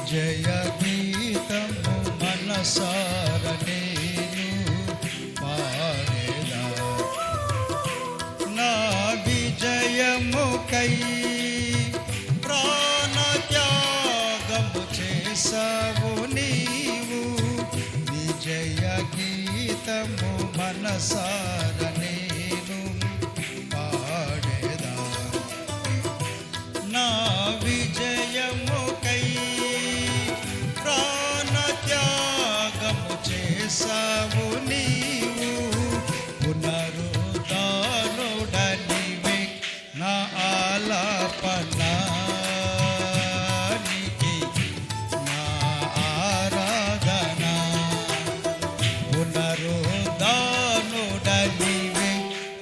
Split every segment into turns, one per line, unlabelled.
విజయ గీతము మనసార నేను పాడేదా? నా విజయముకై ప్రాణ త్యాగము చేసావు నీవు. విజయ గీతము మనసార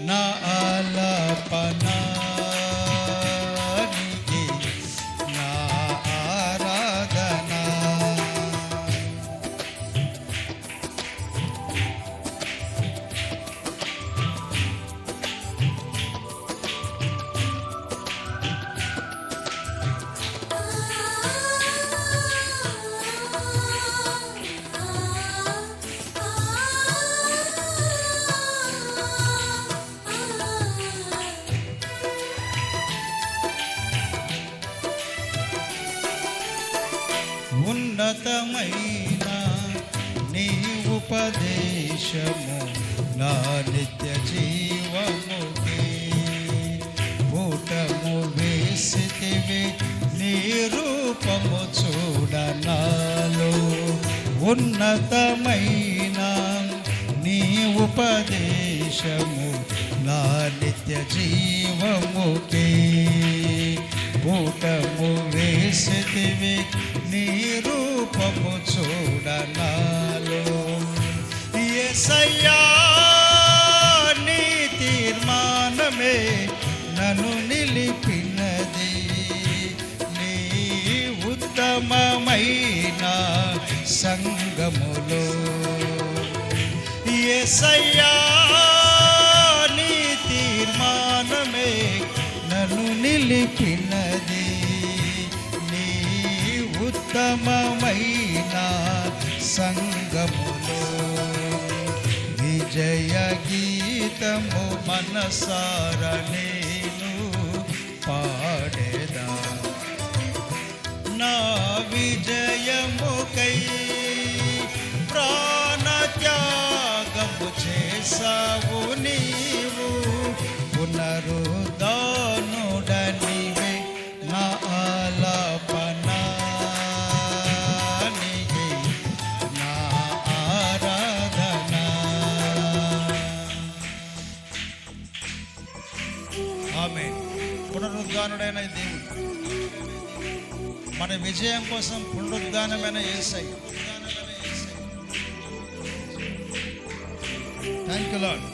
నా ఆలాపనానికి ఉన్నతమైన నీ ఉపదేశము నా నిత్య జీవముకి. ఊటము వేసితివి నీ రూపము చూడనాలో. ఉన్నతమైన నీ ఉపదేశము నా నిత్య జీవముకే. ఊటము వేసితివి నీ రూపము చూడనాలో. ఎసయ్యా నీ తీర్మానమే నన్ను నిలిపినది. నీ ఉత్తమమైన సంగములో. ఎసయ్యా నీ తీర్మానమే నన్ను నిలిపిన నిలిపినది నీ ఉత్తమమైన సంగములో. విజయ గీతము మనసారనే దేవుడు మన విజయం కోసం పునరుద్ధానమైన ఏసై. థ్యాంక్ యూ లాడ్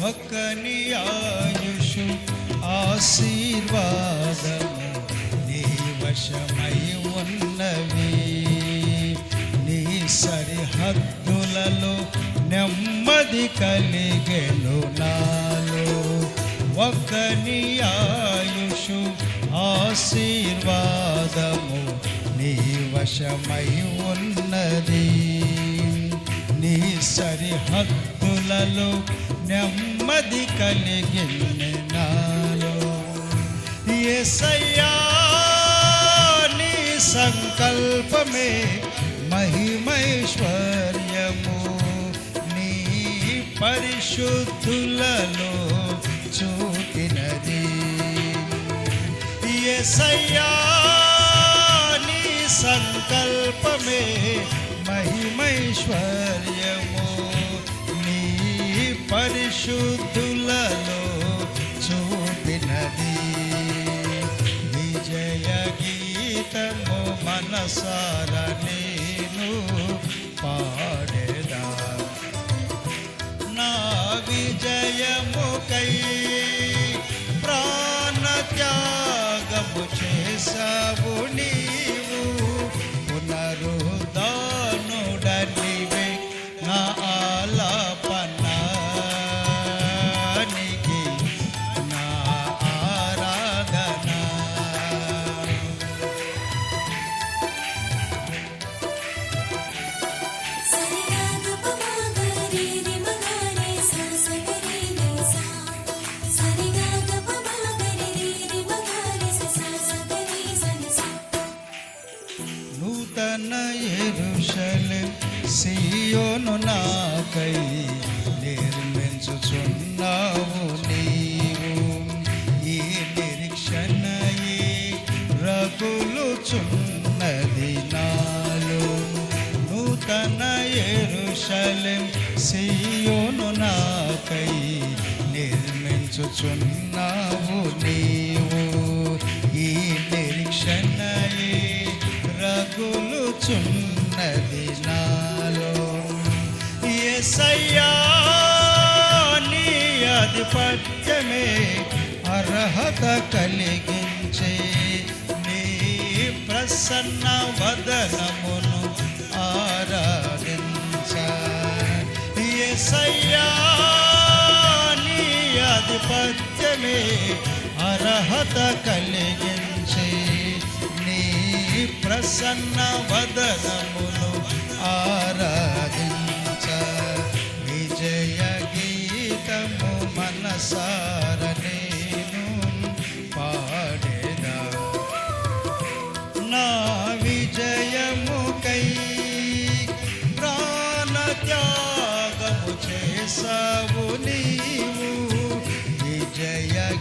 ఒక్కని ఆయుషు ఆశీర్వాదము నీ వశమై ఉన్నవి. నీ సరిహద్దులలో నెమ్మది కలిగెను నాలో. ఒక్కని ఆయుషు ఆశీర్వాదము నీ వశమై ఉన్నది. నీ సరిహద్దులలో నెమ్మది కలిగిన నాలో. యేసయ్యా నీ సంకల్పమే మహిమైశ్వర్యము. నీ పరిశుద్ధులలో చూపినది. యేసయ్యా నీ సంకల్పమే మహిమైశ్వర్య మనసార నేను పాడేదా? నా విజయముకై ప్రాణత్యాగము చేసవుని చున్నది నాలో నూతన ఎరుషలేం సియోను నాకై నిర్మించుచున్నావు నీవు. ఈ నిరీక్షణయే రగులుచున్నది నాలో. ఎసయ్యా నీ ఆధిపత్యమే అర్హత కలిగించే ప్రసన్న వదనమును ఆరాధించ. నీ ఆధిపత్యమే అర్హత కలిగించి. నీ ప్రసన్న వదనమును ఆరాధించ. విజయ గీతము మనసా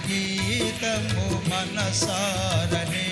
గీతము మనసారనే